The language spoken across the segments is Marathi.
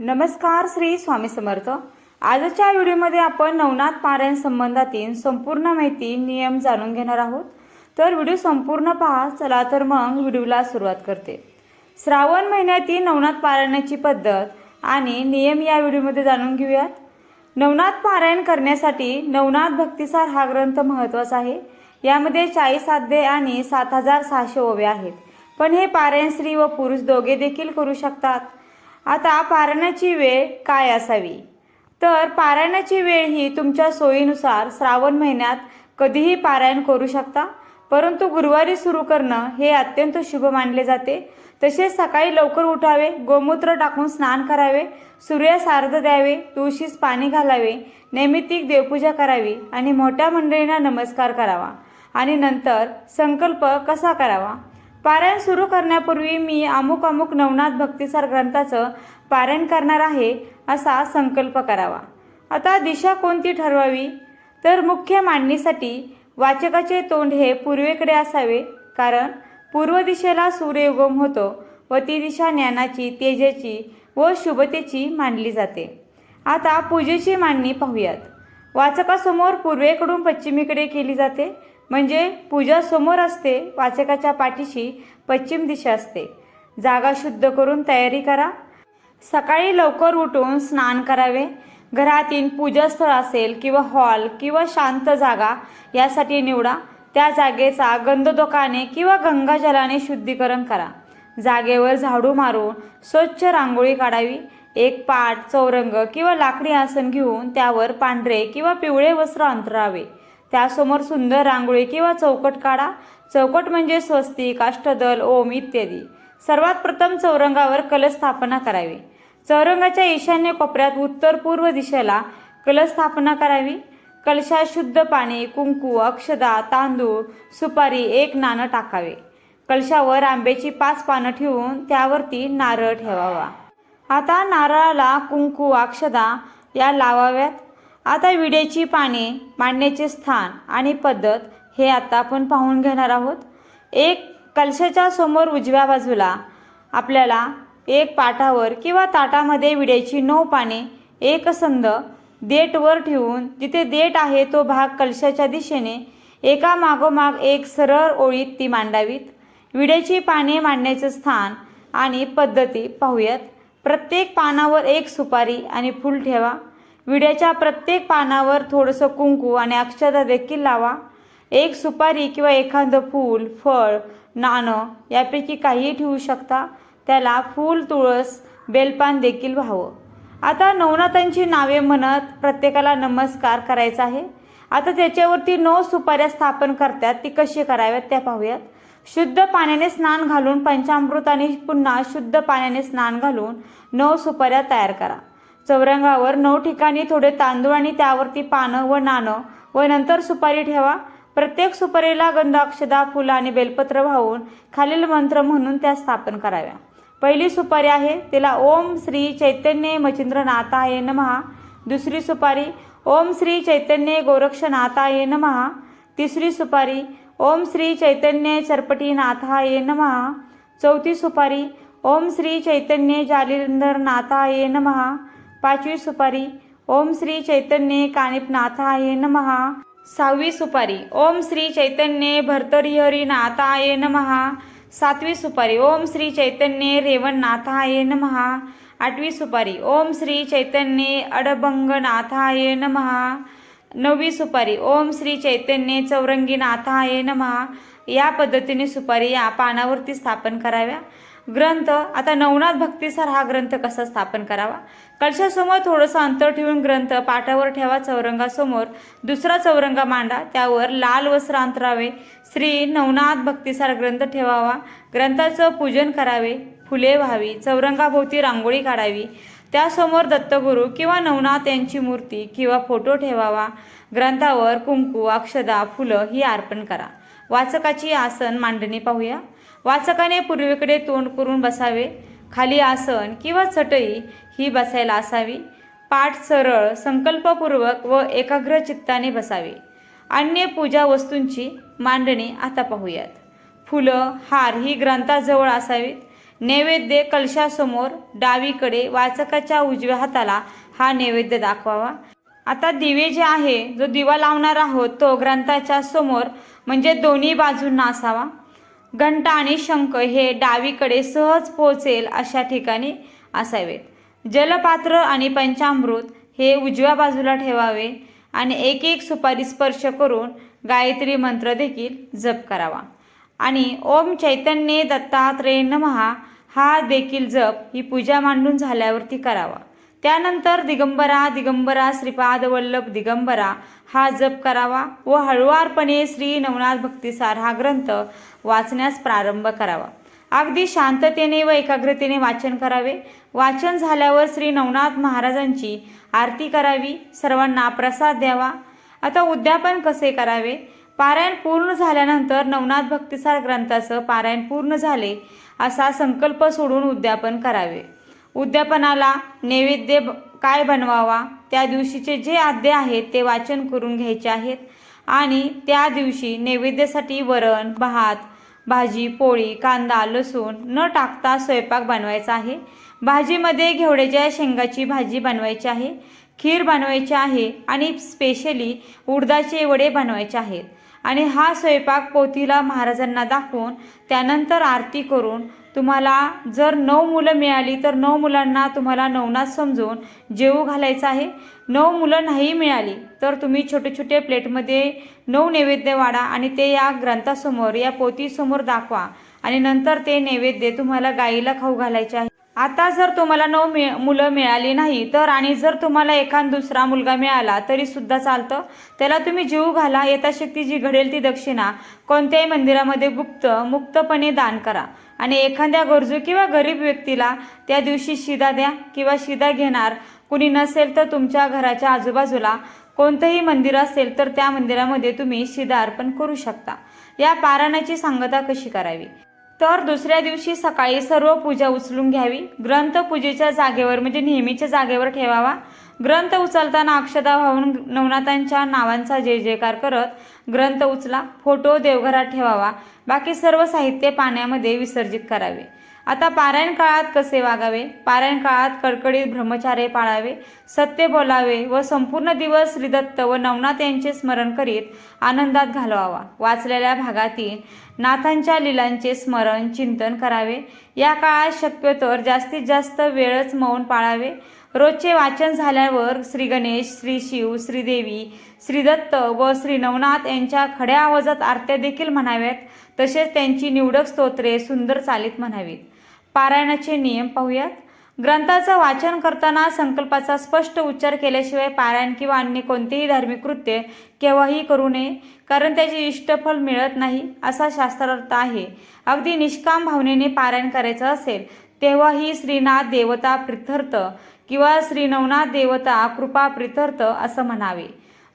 नमस्कार श्री स्वामी समर्थ. आजच्या व्हिडिओमध्ये आपण नवनाथ पारायण संबंधातील संपूर्ण माहिती नियम जाणून घेणार आहोत. तर व्हिडिओ संपूर्ण पहा चला तर मग व्हिडिओला सुरुवात करते. श्रावण महिन्यातील नवनाथ पारायणाची पद्धत आणि नियम या व्हिडिओमध्ये जाणून घेऊयात. नवनाथ पारायण करण्यासाठी नवनाथ भक्तिसार हा ग्रंथ महत्त्वाचा आहे. यामध्ये चाळीस अध्याय आणि सात हजार सहाशे ओवे आहेत. पण हे पारायण स्त्री व पुरुष दोघे देखील करू शकतात. आता पारायणाची वेळ काय असावी? तर पारायणाची वेळ ही तुमच्या सोयीनुसार श्रावण महिन्यात कधीही पारायण करू शकता. परंतु गुरुवारी सुरू करणं हे अत्यंत शुभ मानले जाते. तसेच सकाळी लवकर उठावे गोमूत्र टाकून स्नान करावे सूर्यास अर्ध द्यावे तुळशीस पाणी घालावे नैमित्तिक देवपूजा करावी आणि मोठ्या मंडळींना नमस्कार करावा. आणि नंतर संकल्प कसा करावा? पारायण सुरू करण्यापूर्वी मी अमुक अमुक नवनाथ भक्तिसार ग्रंथाचं पारायण करणार आहे असा संकल्प करावा. आता दिशा कोणती ठरवावी? तर मुख्य मांडणीसाठी वाचकाचे तोंड हे पूर्वेकडे असावे कारण पूर्व दिशेला सूर्य उगम होतो व ती दिशा ज्ञानाची तेजेची व शुभतेची मानली जाते. आता पूजेची मांडणी पाहूयात. वाचकासमोर पूर्वेकडून पश्चिमेकडे केली जाते म्हणजे पूजा समोर असते वाचकाच्या पाठीशी पश्चिम दिशा असते. जागा शुद्ध करून तयारी करा. सकाळी लवकर उठून स्नान करावे. घरातील पूजास्थळ असेल किंवा हॉल किंवा शांत जागा यासाठी निवडा. त्या जागेचा गंधदोकाने किंवा गंगाजलाने शुद्धीकरण करा. जागेवर झाडू मारून स्वच्छ रांगोळी काढावी. एक पाट चौरंग किंवा लाकडी आसन घेऊन त्यावर पांढरे किंवा पिवळे वस्त्र अंतरावे. त्यासमोर सुंदर रांगोळी किंवा चौकट काढा. चौकट म्हणजे स्वस्तिक अष्टदल ओम इत्यादी. सर्वात प्रथम चौरंगावर कलश स्थापना करावी. चौरंगाच्या ईशान्य कोपऱ्यात उत्तर पूर्व दिशेला कलश स्थापना करावी. कलशात शुद्ध पाणी कुंकू अक्षदा तांदूळ सुपारी एक नाणं टाकावे. कलशावर आंब्याची पाच पानं ठेवून त्यावरती नारळ ठेवावा. आता नारळाला कुंकू अक्षदा या लावाव्यात. आता विड्याची पाने मांडण्याचे स्थान आणि पद्धत हे आता आपण पाहून घेणार आहोत. एक कलशाच्या समोर उजव्या बाजूला आपल्याला एक पाटावर किंवा ताटामध्ये विड्याची नऊ पाने एकसंध देटवर ठेवून जिथे देठ आहे तो भाग कलशाच्या दिशेने एका मागोमाग एक सरळ ओळीत ती मांडावीत. विड्याची पाने मांडण्याचे स्थान आणि पद्धती पाहूयात. प्रत्येक पानावर एक सुपारी आणि फूल ठेवा. विड्याच्या प्रत्येक पानावर थोडंसं कुंकू आणि अक्षता देखील लावा. एक सुपारी किंवा एखादं फूल फळ नाणं यापैकी काहीही ठेवू शकता. त्याला फूल तुळस बेलपान देखील व्हावं. आता नवनाथांची नावे म्हणत प्रत्येकाला नमस्कार करायचा आहे. आता त्याच्यावरती नऊ सुपाऱ्या स्थापन करतात. ती कशी कराव्यात त्या पाहूयात. शुद्ध पाण्याने स्नान घालून पंचामृत आणि पुन्हा शुद्ध पाण्याने स्नान घालून नऊ सुपाऱ्या तयार करा. चौरंगावर नऊ ठिकाणी थोडे तांदूळ आणि त्यावरती पानं व नाणं. व नंतर सुपारी ठेवा. प्रत्येक सुपारीला गंधाक्षदा फुलं आणि बेलपत्र वाहून खालील मंत्र म्हणून त्या स्थापन कराव्या. पहिली सुपारी आहे तिला ओम श्री चैतन्य मचिंद्रनाथाय नमहा. दुसरी सुपारी ओम श्री चैतन्य गोरक्षनाथाय नमहा. तिसरी सुपारी ओम श्री चैतन्य चरपटीनाथाय नमहा. चौथी सुपारी ओम श्री चैतन्य जालिंदरनाथाय नमहा. पाचवी सुपारी. ओम श्री चैतन्य कानिपनाथाय नमहा सहावी सुपारी. ओम श्री चैतन्य भर्तरिहरीनाथाय नमहा सातवी सुपारी. ओम श्री चैतन्य रेवणनाथाय नमहा आठवी सुपारी. ओम श्री चैतन्य अडभंगनाथाय नमहा नववी सुपारी. ओम श्री चैतन्य चौरंगीनाथाय नमहा या पद्धतीने सुपारी या पानावरती स्थापन कराव्या. ग्रंथ. आता नवनाथ भक्तिसार हा ग्रंथ कसा स्थापन करावा? कलशासमोर थोडंसं अंतर ठेवून ग्रंथ पाटावर ठेवा चौरंगासमोर. दुसरा चौरंगा मांडा त्यावर लाल वस्त्र अंतरावे. श्री नवनाथ भक्तिसार ग्रंथ ठेवावा. ग्रंथाचं पूजन करावे फुले व्हावी चौरंगाभोवती रांगोळी काढावी. त्यासमोर दत्तगुरू किंवा नवनाथ यांची मूर्ती किंवा फोटो ठेवावा. ग्रंथावर कुंकू अक्षदा फुलं ही अर्पण करा. वाचकाची आसन मांडणी पाहूया. वाचकाने पूर्वेकडे तोंड करून बसावे खाली आसन किंवा चटई ही बसायला असावी पाठ सरळ संकल्पपूर्वक व एकाग्र चित्ताने बसावे. अन्य पूजा वस्तूंची मांडणी आता पाहूयात. फुलं हार ही ग्रंथाजवळ असावीत. नैवेद्य कलशासमोर डावीकडे वाचकाच्या उजव्या हाताला हा नैवेद्य दाखवावा. आता दिवे जे आहे जो दिवा लावणार आहोत तो ग्रंथाच्या समोर म्हणजे दोन्ही बाजूंना असावा. घंटा आणि शंख हे डावीकडे सहज पोहोचेल अशा ठिकाणी असावेत. जलपात्र आणि पंचामृत हे उजव्या बाजूला ठेवावे आणि एक एक सुपारी स्पर्श करून गायत्री मंत्र देखील जप करावा. आणि ओम चैतन्य दत्तात्रेय नमहा हा देखील जप ही पूजा मांडून झाल्यावरती करावा. त्यानंतर दिगंबरा दिगंबरा श्रीपाद वल्लभ दिगंबरा हा जप करावा व हळुवारपणे श्री नवनाथ भक्तिसार हा ग्रंथ वाचण्यास प्रारंभ करावा. अगदी शांततेने व एकाग्रतेने वाचन करावे. वाचन झाल्यावर श्री नवनाथ महाराजांची आरती करावी. सर्वांना प्रसाद द्यावा. आता उद्यापन कसे करावे? पारायण पूर्ण झाल्यानंतर नवनाथ भक्तिसार ग्रंथाचं पारायण पूर्ण झाले असा संकल्प सोडून उद्यापन करावे. उद्यापनाला नैवेद्य ब- काय बनवावा? त्या दिवशीचे जे आद्य आहेत ते वाचन करून घ्यायचे आहेत. आणि त्या दिवशी नैवेद्यासाठी वरण भात भाजी पोळी कांदा लसूण न टाकता स्वयंपाक बनवायचा आहे. भाजीमध्ये घेवड्याच्या शेंगाची भाजी बनवायची आहे. खीर बनवायची आहे आणि स्पेशली उडदाचे वडे बनवायचे आहेत. आणि हा स्वयंपाक पोथीला महाराजांना दाखवून त्यानंतर आरती करून तुम्हाला जर नऊ मुलं मिळाली तर नऊ मुलांना तुम्हाला नवनाथ समजून जेवू घालायचं आहे. नऊ मुलं नाही मिळाली तर तुम्ही छोटे छोटे प्लेटमध्ये नऊ नैवेद्य वाढा आणि ते या ग्रंथासमोर या पोतीसमोर दाखवा आणि नंतर ते नैवेद्य तुम्हाला गाईला खाऊ घालायचे आहे. आता जर तुम्हाला नऊ मि मुलं मिळाली नाही तर आणि जर तुम्हाला एखाद दुसरा मुलगा मिळाला तरी सुद्धा चालतं. त्याला तुम्ही जीव घाला यथाशक्ती जी घडेल ती दक्षिणा. कोणत्याही मंदिरामध्ये गुप्त मुक्तपणे दान करा. आणि एखाद्या गरजू किंवा गरीब व्यक्तीला त्या दिवशी शिदा द्या किंवा शिदा घेणार. कुणी नसेल तर तुमच्या घराच्या आजूबाजूला कोणतंही मंदिर असेल तर त्या मंदिरामध्ये तुम्ही शिदा अर्पण करू शकता. या पारायणाची सांगता कशी करावी? तर दुसऱ्या दिवशी सकाळी सर्व पूजा उचलून घ्यावी. ग्रंथ पूजेच्या जागेवर म्हणजे नेहमीच्या जागेवर ठेवावा. ग्रंथ उचलताना अक्षदा वाहून नवनाथांच्या नावांचा जय जयकार करत ग्रंथ उचला फोटो देवघरात ठेवावा. बाकी सर्व साहित्य पाण्यामध्ये विसर्जित करावे. आता पारायण काळात कसे वागावे? पारायण काळात कडकडीत ब्रह्मचार्य पाळावे सत्य बोलावे व संपूर्ण दिवस श्रीदत्त व नवनाथ यांचे स्मरण करीत आनंदात घालवावा. वाचलेल्या भागातील नाथांच्या लीलांचे स्मरण चिंतन करावे. या काळात शक्यतोवर जास्तीत जास्त वेळच मौन पाळावे. रोजचे वाचन झाल्यावर श्री गणेश श्री शिव श्रीदेवी श्रीदत्त व श्री नवनाथ यांच्या खड्या आवाजात आरत्या देखील म्हणाव्यात. तसेच त्यांची निवडक स्तोत्रे सुंदर चालीत म्हणावीत. पारायणाचे नियम पाहूयात. ग्रंथाचं वाचन करताना संकल्पाचा स्पष्ट उच्चार केल्याशिवाय पारायण किंवा अन्य कोणतेही धार्मिक कृत्य केव्हाही करू नये कारण त्याचे इष्टफल मिळत नाही असा शास्त्रार्थ आहे. अगदी निष्काम भावनेने पारायण करायचं असेल तेव्हाही श्रीनाथ देवता प्रिथर्थ किंवा श्रीनवनाथ देवता कृपा प्रिथर्थ असं म्हणावे.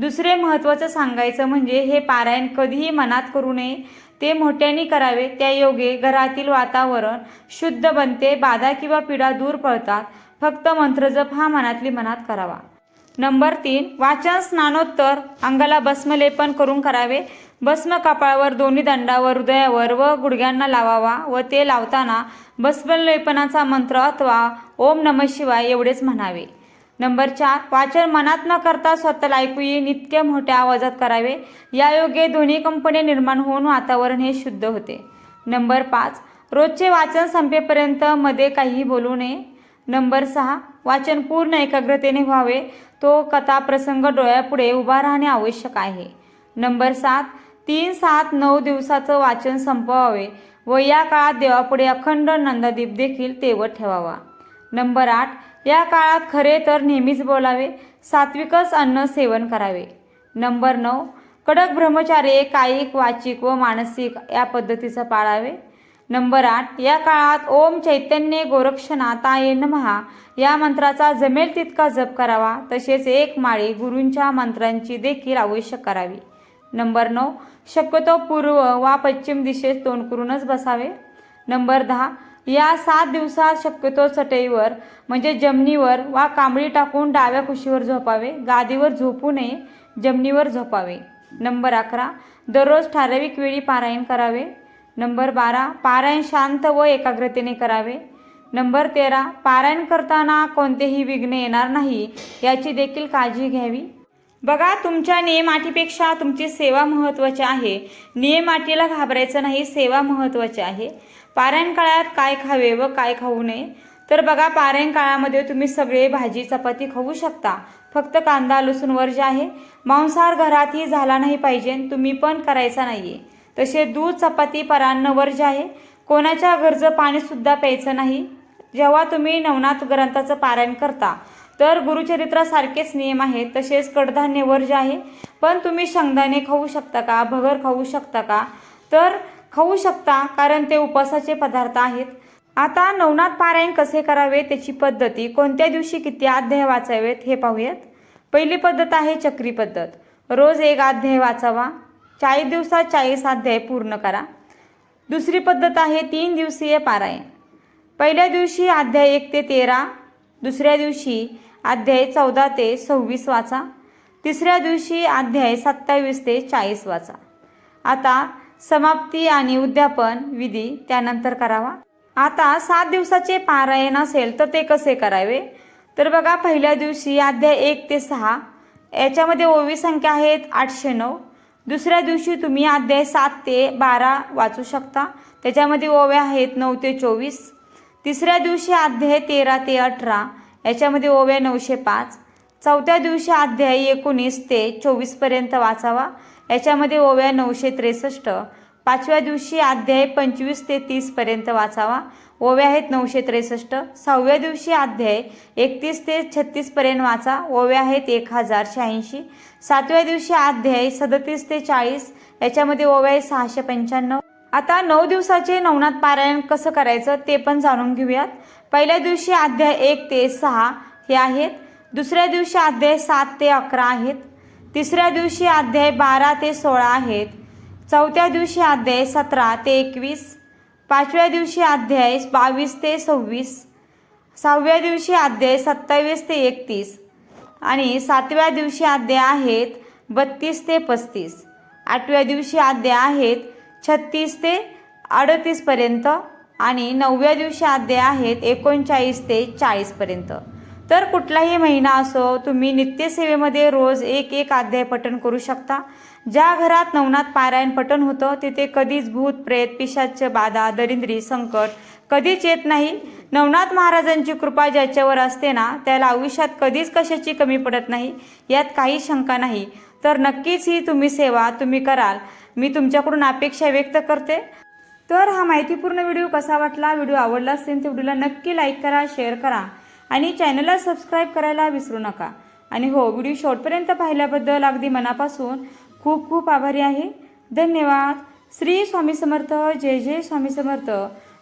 दुसरे महत्त्वाचं सांगायचं म्हणजे हे पारायण कधीही मनात करू नये. ते मोठ्याने करावे त्या योगे घरातील वातावरण शुद्ध बनते बाधा किंवा पीडा दूर पळतात फक्त मंत्रजप हा मनातली मनात करावा. नंबर तीन वाचन स्नानोत्तर. अंगाला भस्मलेपन करून करावे. भस्म कपाळावर दोन्ही दंडावर हृदयावर व गुडघ्यांना लावावा व ते लावताना भस्मलेपनाचा मंत्र अथवा ओम नम शिवाय एवढेच म्हणावे. नंबर चार वाचन मनात न करता स्वतःला ऐकू येईन इतक्या मोठ्या आवाजात करावे. या योगे दोन्ही कंपनी निर्माण होऊन वातावरण हे शुद्ध होते. नंबर पाच रोजचे वाचन संपेपर्यंत मध्ये काहीही बोलू नये. नंबर सहा वाचन पूर्ण एकाग्रतेने व्हावे. तो कथा प्रसंग डोळ्यापुढे उभा राहणे आवश्यक आहे. नंबर सात तीन सात नऊ दिवसाचं वाचन संपवावे व या काळात देवापुढे अखंड नंदादीप देखील तेवत ठेवावा. नंबर आठ या काळात खरे तर नेहमीच बोलावे सात्विकच अन्न सेवन करावे. नंबर नऊ कडक ब्रह्मचार्य कायिक वाचिक व मानसिक या पद्धतीचं पाळावे. नंबर आठ या काळात ओम चैतन्य गोरक्षनाथाय नमहा या मंत्राचा जमेल तितका जप करावा तसेच एक माळी गुरूंच्या मंत्रांची देखील आवश्यक करावी. नंबर नऊ शक्यतो पूर्व वा पश्चिम दिशेस तोंड करूनच बसावे. नंबर दहा या सात दिवसात शक्यतो चटईवर म्हणजे जमिनीवर वा कांबळी टाकून डाव्या कुशीवर झोपावे गादीवर झोपू नये जमिनीवर झोपावे. नंबर अकरा दररोज ठराविक वेळी पारायण करावे. नंबर बारा पारायण शांत व एकाग्रतेने करावे. नंबर तेरा पारायण करताना कोणतेही विघ्न येणार नाही याची देखील काळजी घ्यावी. बघा तुमच्या नियमाटीपेक्षा तुमची सेवा महत्त्वाची आहे. नियमाटीला घाबरायचं नाही सेवा महत्त्वाची आहे. पारायण काळात काय खावे व काय खाऊ नये? तर बघा पारायण काळामध्ये तुम्ही सगळे भाजी चपाती खाऊ शकता. फक्त कांदा लसूण वर्ज आहे मांसाहार घरातही झाला नाही पाहिजे तुम्ही पण करायचा नाहीये. तसे दूध चपाती परान्न वर्ज आहे कोणाच्या घरचं पाणीसुद्धा प्यायचं नाही. जेव्हा तुम्ही नवनाथ ग्रंथाचं पारायण करता तर गुरुचरित्रासारखेच नियम आहेत. तसेच कडधान्य वर्ज आहे पण तुम्ही शेंगदाणे खाऊ शकता का भगर खाऊ शकता का? तर खाऊ शकता कारण ते उपवासाचे पदार्थ आहेत. आता नवनाथ पारायण कसे करावे त्याची पद्धती कोणत्या दिवशी किती अध्याय वाचावेत हे पाहूयात. पहिली पद्धत आहे चक्री पद्धत. रोज एक अध्याय वाचावा. चाळीस दिवसात चाळीस अध्याय पूर्ण करा. दुसरी पद्धत आहे तीन दिवसीय पारायण. पहिल्या दिवशी अध्याय एक ते तेरा दुसऱ्या दिवशी अध्याय चौदा ते सव्वीस वाचा. तिसऱ्या दिवशी अध्याय सत्तावीस ते चाळीस वाचा. आता समाप्ती आणि उद्यापन विधी त्यानंतर करावा. आता सात दिवसाचे पारायण असेल तर ते कसे करावे? तर बघा पहिल्या दिवशी अध्याय एक ते सहा याच्यामध्ये ओवी संख्या आहेत आठशे नऊ. दुसऱ्या दिवशी तुम्ही अध्याय सात ते बारा वाचू शकता. त्याच्यामध्ये ओव्या आहेत नऊ ते चोवीस. तिसऱ्या दिवशी अध्याय तेरा ते अठरा याच्यामध्ये ओव्या नऊशे पाच. चौथ्या दिवशी अध्याय एकोणीस ते चोवीसपर्यंत वाचावा. याच्यामध्ये ओव्या नऊशे त्रेसष्ट पाचव्या दिवशी अध्याय पंचवीस ते तीसपर्यंत वाचावा. ओव्या आहेत नऊशे त्रेसष्ट सहाव्या दिवशी अध्याय एकतीस ते छत्तीसपर्यंत वाचा. ओव्या आहेत एक हजार शहाऐंशी सातव्या दिवशी अध्याय सदतीस ते चाळीस याच्यामध्ये ओव्या आहे सहाशे पंच्याण्णव. आता नऊ दिवसाचे नवनाथ पारायण कसं करायचं ते पण जाणून घेऊयात. पहिल्या दिवशी अध्याय एक ते सहा हे आहेत. दुसऱ्या दिवशी अध्याय सात ते अकरा आहेत. तिसऱ्या दिवशी अध्याय बारा ते सोळा आहेत. चौथ्या दिवशी अध्याय सतरा ते एकवीस. पाचव्या दिवशी अध्याय बावीस ते सव्वीस. सहाव्या दिवशी अध्याय सत्तावीस ते एकतीस. आणि सातव्या दिवशी अध्याय आहेत बत्तीस ते पस्तीस. आठव्या दिवशी अध्याय आहेत छत्तीस ते अडतीसपर्यंत आणि नवव्या दिवशी अध्याय आहेत एकोणचाळीस ते चाळीसपर्यंत तर कुठलाही महिना असो तुम्ही नित्यसेवेमध्ये रोज एक एक अध्याय पठण करू शकता. ज्या घरात नवनाथ पारायण पठण होतं तिथे कधीच भूत प्रेत पिशाच बाधा दरिंद्री संकट कधीच येत नाही. नवनाथ महाराजांची कृपा ज्याच्यावर असते ना त्याला आयुष्यात कधीच कशाची कमी पडत नाही यात काही शंका नाही. तर नक्कीच ही तुम्ही सेवा तुम्ही कराल. मी तुमच्याकडून अपेक्षा व्यक्त करते. तर हा माहितीपूर्ण व्हिडिओ कसा वाटला व्हिडिओ आवडला असेल तर व्हिडिओला नक्की लाईक करा शेअर करा. आणि चॅनलला सबस्क्राईब करायला विसरू नका. आणि हो व्हिडिओ शेवटपर्यंत पाहिल्याबद्दल अगदी मनापासून खूप खूप आभारी आहे. धन्यवाद. श्री स्वामी समर्थ जय जय स्वामी समर्थ.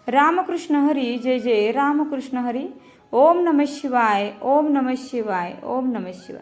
रामकृष्ण हरी जय जय रामकृष्ण हरी. ओम नम शिवाय ओम नम शिवाय ओम नम शिवाय.